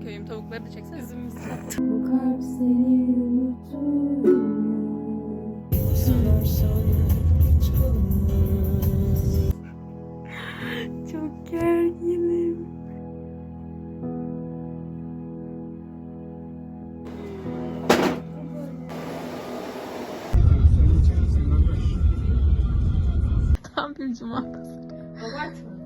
Güzel köyüm. Tavukları da çeksene. Yüzümüzü Bu kalp seni unutur Çok gerginim. Tam bir cuma. Fly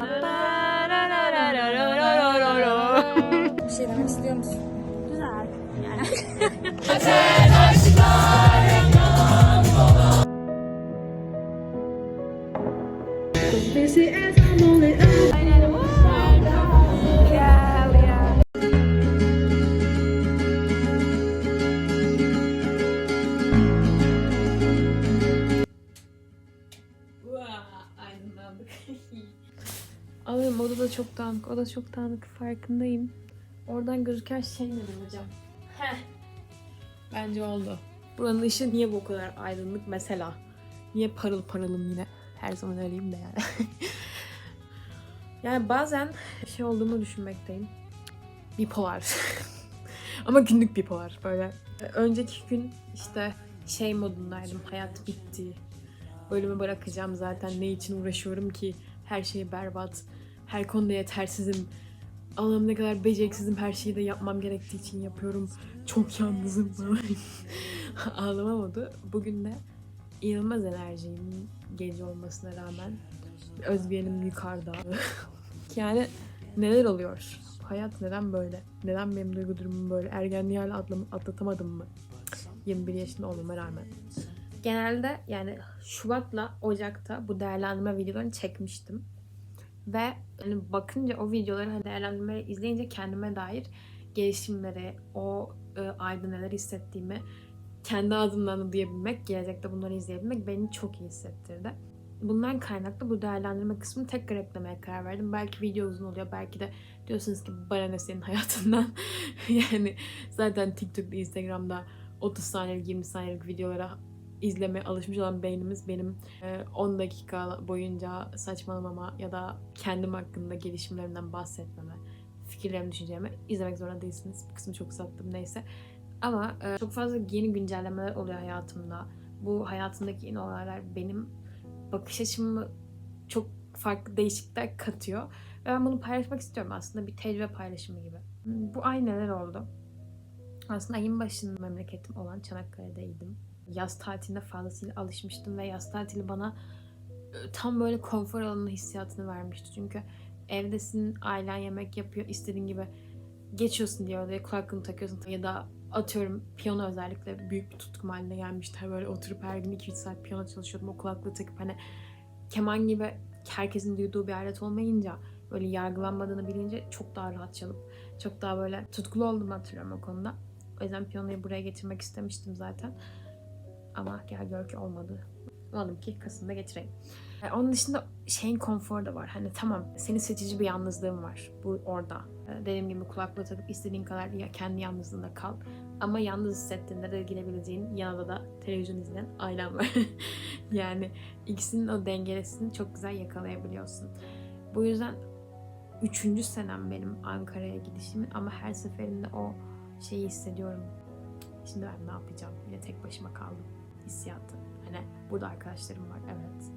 Bir şey demek istiyor musun? Aydınlandık. Çok dağınık. O da çok dağınık farkındayım. Oradan gözüken şey ne hocam? Heh. Bence oldu. Buranın ışığı niye bu kadar aydınlık mesela? Niye parıl parılım yine? Her zaman öyleyim de yani. yani bazen şey olduğumu düşünmekteyim. Bipolar. Ama günlük bipolar böyle. Önceki gün işte şey modundaydım. Hayat bitti. Bölümü bırakacağım zaten. Ne için uğraşıyorum ki? Her şey berbat. Her konuda yetersizim. Allah'ım ne kadar beceriksizim. Her şeyi de yapmam gerektiği için yapıyorum. Çok yalnızım falan. Ağlama modu. Bugün de inanılmaz enerjiyim. Gece olmasına rağmen. Özgüvenim yukarıda. yani neler oluyor? Hayat neden böyle? Neden benim duygu durumum böyle? Ergenliği hala atlatamadım mı? 21 yaşında olmama rağmen. Genelde yani Şubat'la Ocak'ta bu değerlendirme videolarını çekmiştim. Ve hani bakınca o videoları hani değerlendirmeleri izleyince kendime dair gelişimleri, o e, ayda neler hissettiğimi kendi ağzımdan da duyabilmek, gelecekte bunları izleyebilmek beni çok iyi hissettirdi. Bundan kaynaklı bu değerlendirme kısmını tekrar eklemeye karar verdim. Belki video uzun oluyor, belki de diyorsunuz ki bana ne senin hayatından. yani zaten TikTok'ta, Instagram'da 30 saniyelik, 20 saniyelik videolara izlemeye alışmış olan beynimiz benim e, 10 dakika boyunca saçmalamama ya da kendim hakkında gelişimlerimden bahsetmeme, fikirlerimi, düşüncelerimi izlemek zorunda değilsiniz. Bu kısmı çok uzattım neyse. Ama e, çok fazla yeni güncellemeler oluyor hayatımda. Bu hayatımdaki yeni olaylar benim bakış açımı çok farklı değişiklikler katıyor. Ve ben bunu paylaşmak istiyorum aslında bir tecrübe paylaşımı gibi. Bu ay neler oldu? Aslında ayın başında memleketim olan Çanakkale'deydim. Yaz tatiline fazlasıyla alışmıştım ve yaz tatili bana e, tam böyle konfor alanı hissiyatını vermişti. Çünkü evdesin, ailen yemek yapıyor, istediğin gibi geçiyorsun diye odaya kulaklığını takıyorsun ya da atıyorum piyano özellikle büyük bir tutkum haline gelmişler. Böyle oturup her gün 2-3 saat piyano çalışıyordum. O kulaklığı takıp hani keman gibi herkesin duyduğu bir alet olmayınca böyle yargılanmadığını bilince çok daha rahat çalıp çok daha böyle tutkulu olduğumu hatırlıyorum o konuda. O yüzden piyanoyu buraya getirmek istemiştim zaten. Ama gel gör ki olmadı. Umarım ki Kasım'da getireyim. Yani onun dışında şeyin konforu da var. Hani tamam senin seçici bir yalnızlığın var. Bu orada. Ee, Dediğim gibi kulaklığı takıp istediğin kadar ya- kendi yalnızlığında kal. Ama yalnız hissettiğinde de gidebileceğin yanında da televizyon izleyen ailen var. yani ikisinin o dengelesini çok güzel yakalayabiliyorsun. Bu yüzden üçüncü senem benim Ankara'ya gidişimin ama her seferinde o şeyi hissediyorum. Şimdi ben ne yapacağım? Yine tek başıma kaldım hissiyatı. Hani burada arkadaşlarım var evet.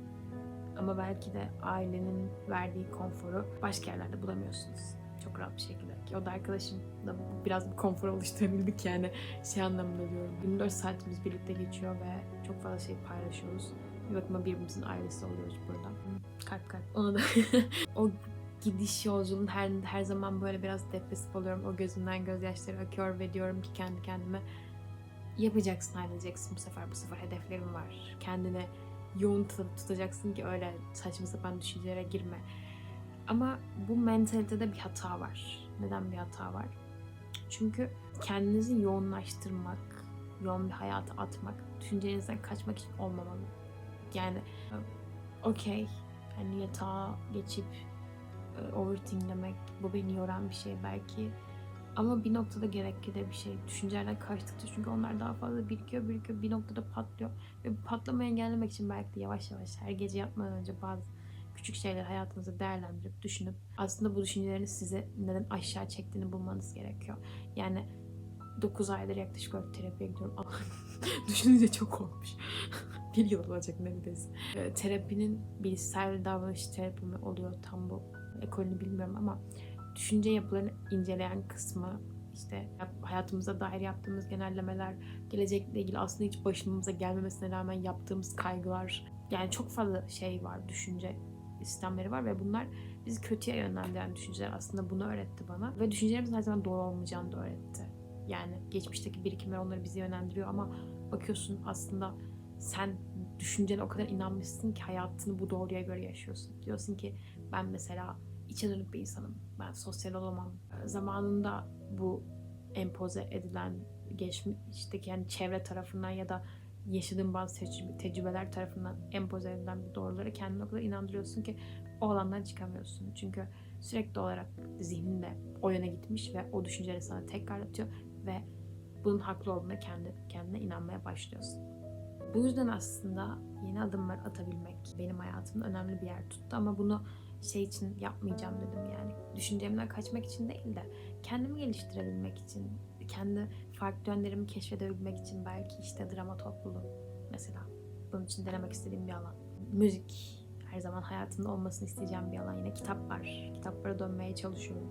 Ama belki de ailenin verdiği konforu başka yerlerde bulamıyorsunuz. Çok rahat bir şekilde. Ki o da arkadaşım da biraz bir konfor oluşturabildik yani şey anlamında diyorum. 24 saatimiz birlikte geçiyor ve çok fazla şey paylaşıyoruz. Bir bakıma birbirimizin ailesi oluyoruz burada. Kalp kalp. Ona da o gidiş yolculuğun her, her zaman böyle biraz depresif oluyorum. O gözümden gözyaşları akıyor ve diyorum ki kendi kendime yapacaksın, halledeceksin bu sefer. Bu sefer hedeflerim var. Kendine yoğun tut- tutacaksın ki öyle saçma sapan düşüncelere girme. Ama bu mentalitede bir hata var. Neden bir hata var? Çünkü kendinizi yoğunlaştırmak, yoğun bir hayata atmak, düşüncelerinizden kaçmak için olmamalı. Yani okey, hani yatağa geçip e, overthinklemek, bu beni yoran bir şey belki. Ama bir noktada gerekli de bir şey. Düşüncelerden kaçtıkça çünkü onlar daha fazla birikiyor, birikiyor, bir noktada patlıyor. Ve patlamayı engellemek için belki de yavaş yavaş her gece yatmadan önce bazı küçük şeyler hayatınızda değerlendirip düşünüp aslında bu düşüncelerin size neden aşağı çektiğini bulmanız gerekiyor. Yani 9 aydır yaklaşık olarak terapiye gidiyorum. Düşününce çok olmuş. bir yıl olacak neredeyse. Ee, terapinin bilişsel davranış terapi mi oluyor tam bu ekolünü bilmiyorum ama düşünce yapılarını inceleyen kısmı işte hayatımıza dair yaptığımız genellemeler, gelecekle ilgili aslında hiç başımıza gelmemesine rağmen yaptığımız kaygılar. Yani çok fazla şey var, düşünce sistemleri var ve bunlar bizi kötüye yönlendiren düşünceler aslında bunu öğretti bana. Ve düşüncelerimizin her zaman doğru olmayacağını da öğretti. Yani geçmişteki birikimler onları bizi yönlendiriyor ama bakıyorsun aslında sen düşüncene o kadar inanmışsın ki hayatını bu doğruya göre yaşıyorsun. Diyorsun ki ben mesela içe dönük bir insanım. Ben sosyal olamam. Zamanında bu empoze edilen geçmişteki yani çevre tarafından ya da yaşadığın bazı tecrübe- tecrübeler tarafından empoze edilen bu doğruları kendine o kadar inandırıyorsun ki o alandan çıkamıyorsun. Çünkü sürekli olarak zihninde o yöne gitmiş ve o düşünceleri sana tekrarlatıyor ve bunun haklı olduğuna kendi, kendine inanmaya başlıyorsun. Bu yüzden aslında yeni adımlar atabilmek benim hayatımda önemli bir yer tuttu ama bunu şey için yapmayacağım dedim yani. Düşüncemden kaçmak için değil de kendimi geliştirebilmek için, kendi farklı yönlerimi keşfedebilmek için belki işte drama topluluğu mesela. Bunun için denemek istediğim bir alan. Müzik her zaman hayatımda olmasını isteyeceğim bir alan. Yine kitap var. Kitaplara dönmeye çalışıyorum.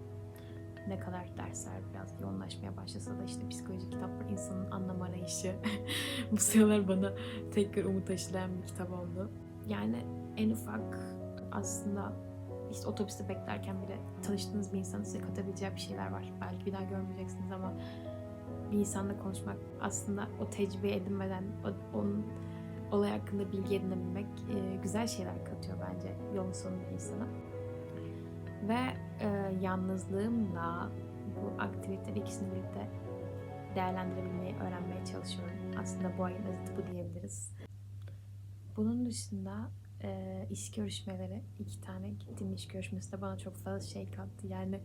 Ne kadar dersler biraz yoğunlaşmaya başlasa da işte psikoloji kitaplar insanın anlam arayışı. Bu sıralar bana tekrar umut aşılayan bir kitap oldu. Yani en ufak aslında işte otobüste beklerken bile tanıştığınız bir insanın size katabileceği bir şeyler var. Belki bir daha görmeyeceksiniz ama bir insanla konuşmak aslında o tecrübe edinmeden o- onun olay hakkında bilgi edinebilmek e, güzel şeyler katıyor bence yolun sonunda insana. Ve e, yalnızlığımla bu aktiviteleri ikisini birlikte değerlendirebilmeyi öğrenmeye çalışıyorum. Aslında bu ayın özeti bu diyebiliriz. Bunun dışında e, iş görüşmeleri, iki tane gittiğim iş görüşmesi de bana çok fazla şey kattı. Yani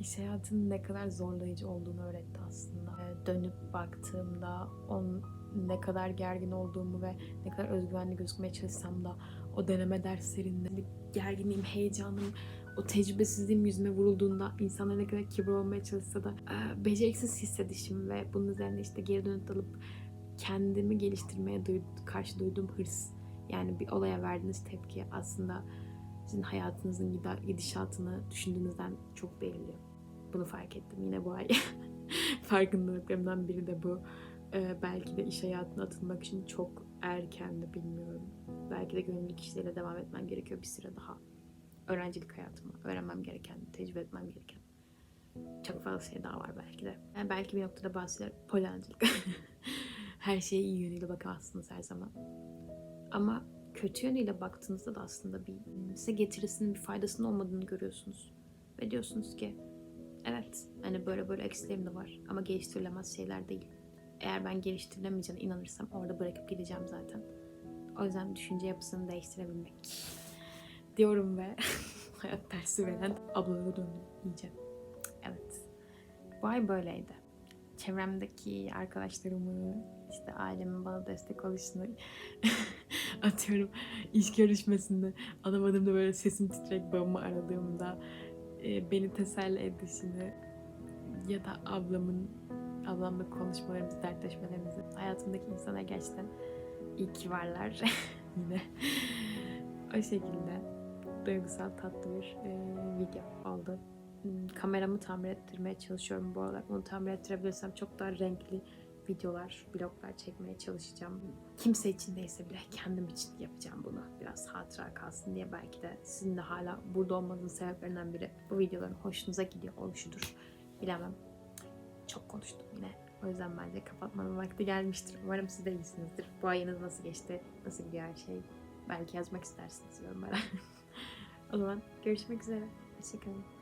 iş hayatının ne kadar zorlayıcı olduğunu öğretti aslında. E, dönüp baktığımda onun ne kadar gergin olduğumu ve ne kadar özgüvenli gözükmeye çalışsam da o deneme derslerinde gerginliğim, heyecanım, o tecrübesizliğim yüzüme vurulduğunda insanlar ne kadar kibir olmaya çalışsa da e, beceriksiz hissedişim ve bunun üzerine işte geri dönüp alıp kendimi geliştirmeye duy- karşı duyduğum hırs yani bir olaya verdiğiniz tepki aslında sizin hayatınızın gidişatını düşündüğünüzden çok belirliyor. Bunu fark ettim yine bu ay. Farkındalıklarımdan biri de bu. Ee, belki de iş hayatına atılmak için çok erken bilmiyorum. Belki de gönüllü kişilerle devam etmem gerekiyor bir süre daha. Öğrencilik hayatıma öğrenmem gereken, tecrübe etmem gereken çok fazla şey daha var belki de. Yani belki bir noktada bazı şeyler polancılık. her şeye iyi yönüyle bakamazsınız her zaman. Ama kötü yönüyle baktığınızda da aslında bir size getirisinin bir faydasının olmadığını görüyorsunuz. Ve diyorsunuz ki evet hani böyle böyle eksilerim de var ama geliştirilemez şeyler değil. Eğer ben geliştirilemeyeceğine inanırsam orada bırakıp gideceğim zaten. O yüzden düşünce yapısını değiştirebilmek diyorum ve hayat dersi veren ablalara döndüm iyice. Evet. Bu ay böyleydi. Çevremdeki arkadaşlarımı, işte ailemin bana destek oluşunu atıyorum iş görüşmesinde alamadığımda böyle sesim titrek babamı aradığımda e, beni teselli edişini ya da ablamın ablamla konuşmalarımızı, dertleşmelerimizi hayatımdaki insanlar gerçekten iyi ki varlar yine o şekilde duygusal tatlı bir e, video oldu. Hmm, Kameramı tamir ettirmeye çalışıyorum bu aralar. Onu tamir ettirebilirsem çok daha renkli videolar, vloglar çekmeye çalışacağım. Kimse için değilse bile kendim için yapacağım bunu. Biraz hatıra kalsın diye belki de sizin de hala burada olmanızın sebeplerinden biri bu videoların hoşunuza gidiyor oluşudur. Bilemem. Çok konuştum yine. O yüzden bence kapatmanın vakti gelmiştir. Umarım siz de iyisinizdir. Bu ayınız nasıl geçti? Nasıl gidiyor her şey? Belki yazmak istersiniz yorumlara. o zaman görüşmek üzere. Hoşçakalın.